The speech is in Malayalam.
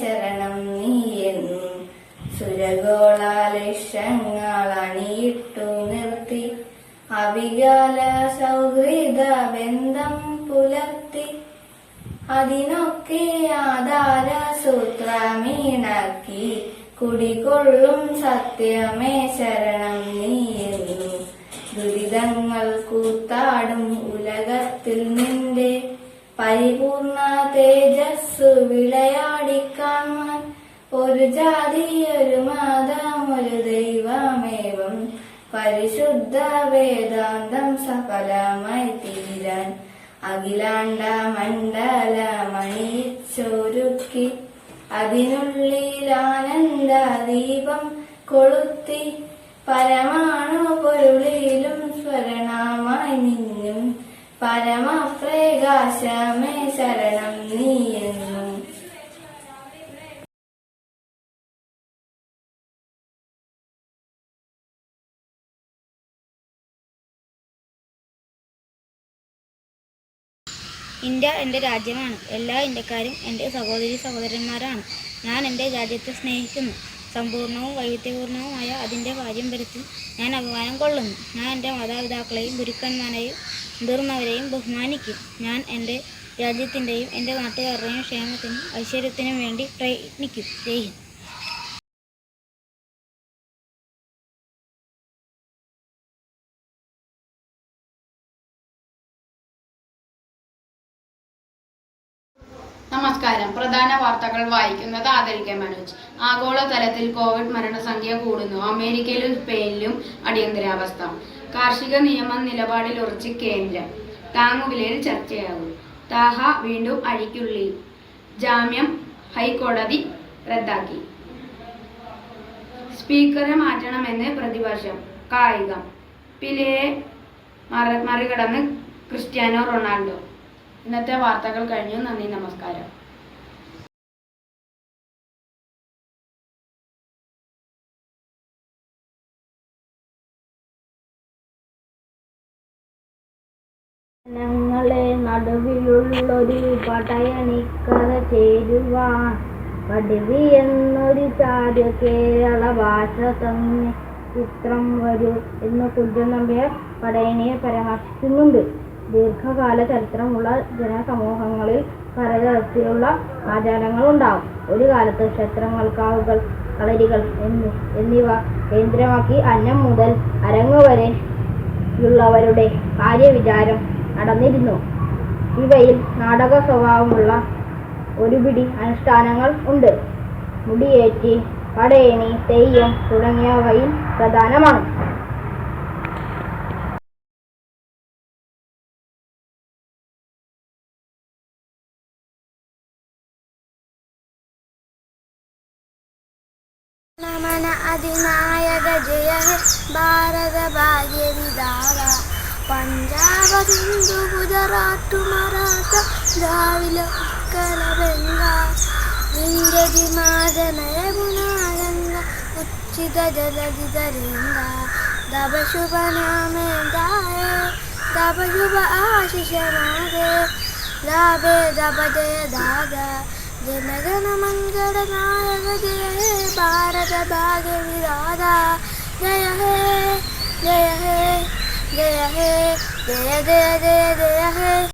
ശരണം സുരഗോള ലക്ഷങ്ങൾ നിർത്തി അവികാല സൗഹൃദ ബന്ധം പുലർത്തി. അതിനൊക്കെ ആധാര സൂത്രമീണക്കി കുടികൊള്ളും സത്യമേ ശരണം നീയെന്നു ദുരിതങ്ങൾ കൂത്താടും ഉലകത്തിൽ നിന്റെ പരിപൂർണ തേജസ്സു വിളയാടിക്കാൺമാൻ ഒരു ജാതി ഒരു ഒരു ദൈവമേവം. പരിശുദ്ധ വേദാന്തം സഫലമായി തീരാൻ. അഖിലാണ്ട മണ്ഡല മണിച്ചൊരുക്കി. അതിനുള്ളിൽ ആനന്ദ ദീപം കൊളുത്തി. പരമാണു പൊരുളിലും സ്വരണമായി നിന്നും. പരമപ്രകാശമേ ഇന്ത്യ എന്റെ രാജ്യമാണ്. എല്ലാ ഇന്ത്യക്കാരും എന്റെ സഹോദരി സഹോദരന്മാരാണ്. ഞാൻ എന്റെ രാജ്യത്തെ സ്നേഹിക്കുന്നു. സമ്പൂർണവും വൈവിധ്യപൂർണവുമായ അതിന്റെ പാരമ്പര്യത്തിൽ ഞാൻ അഭിമാനം കൊള്ളുന്നു. ഞാൻ എന്റെ മാതാപിതാക്കളെയും ഗുരുക്കന്മാരെയും മുതിർന്നവരെയും ബഹുമാനിക്കും. ഞാൻ എന്റെ രാജ്യത്തിന്റെയും എന്റെ നാട്ടുകാരുടെയും ക്ഷേമത്തിനും ഐശ്വര്യത്തിനും വേണ്ടി പ്രയത്നിക്കും. ജയ് നമസ്കാരം. പ്രധാന വാർത്തകൾ വായിക്കുന്നത് ആദരിക്ക മനോജ്. ആഗോളതലത്തിൽ കോവിഡ് മരണസംഖ്യ കൂടുന്നു. അമേരിക്കയിലും സ്പെയിനിലും അടിയന്തരാവസ്ഥ. കാർഷിക നിയമ നിലപാടിൽ ഉറച്ച് കേന്ദ്രം. താങ്ങുവിലയിൽ ചർച്ചയാകും. താഹ വീണ്ടും അഴിക്കുള്ളിൽ. ജാമ്യം ഹൈക്കോടതി റദ്ദാക്കി. സ്പീക്കറെ മാറ്റണമെന്ന് പ്രതിപക്ഷം കായികം. പിലയെ മറ മറികടന്ന് ക്രിസ്ത്യാനോ റൊണാൾഡോ. ഇന്നത്തെ വാർത്തകൾ കഴിഞ്ഞു. നന്ദി നമസ്കാരം. ഞങ്ങളെ നടുവിലുള്ളൊരു പടയണിക്കഥ ചേരുവാൻ പടിവി എന്നൊരു ചാര്യ കേരള ഭാഷ തന്നെ ചിത്രം വരൂ എന്ന് കുഞ്ചൻ നമ്പ്യാർ പടയണിയെ പരാമർശിക്കുന്നുണ്ട്. ദീർഘകാല ചരിത്രമുള്ള ജനസമൂഹങ്ങളിൽ പലതരത്തിലുള്ള ആചാരങ്ങൾ ഉണ്ടാകും ഒരു കാലത്ത് ക്ഷേത്രങ്ങൾ കാവുകൾ കളരികൾ എന്നി എന്നിവ കേന്ദ്രമാക്കി അന്നം മുതൽ അരങ്ങ് വരെ യുള്ളവരുടെ കാര്യവിചാരം നടന്നിരുന്നു. ഇവയിൽ നാടക സ്വഭാവമുള്ള ഒരുപിടി അനുഷ്ഠാനങ്ങൾ ഉണ്ട്. മുടിയേറ്റി പടയണി തെയ്യം തുടങ്ങിയവയിൽ പ്രധാനമാണ്. നമന അതിനായക ജയ ഹേ ഭാരത ഭാഗ്യ വിധാത പഞ്ചാബ് ഹിന്ദു ഗുജറാത്ത് മറാത്ത ദ്രാവിഡ ഉത്കല ബംഗാൾ ഇന്ദ്രജി മാതനയ ഗുണാരംഗ ഉച്ചിത ജലധി തരംഗ ദബ ശുഭ നാമേന്ദായ തപ ശുഭ ആശിഷ നാദേ ദാബേ ദബ ജയ ദാദാ ജനഗണ മംഗള നായക ജയ ഹേ ഭാരത ഭാഗ്യ വിധാത ജയ ഹേ ജയ ഹേ ജയ ഹേ ജയ ജയ ജയ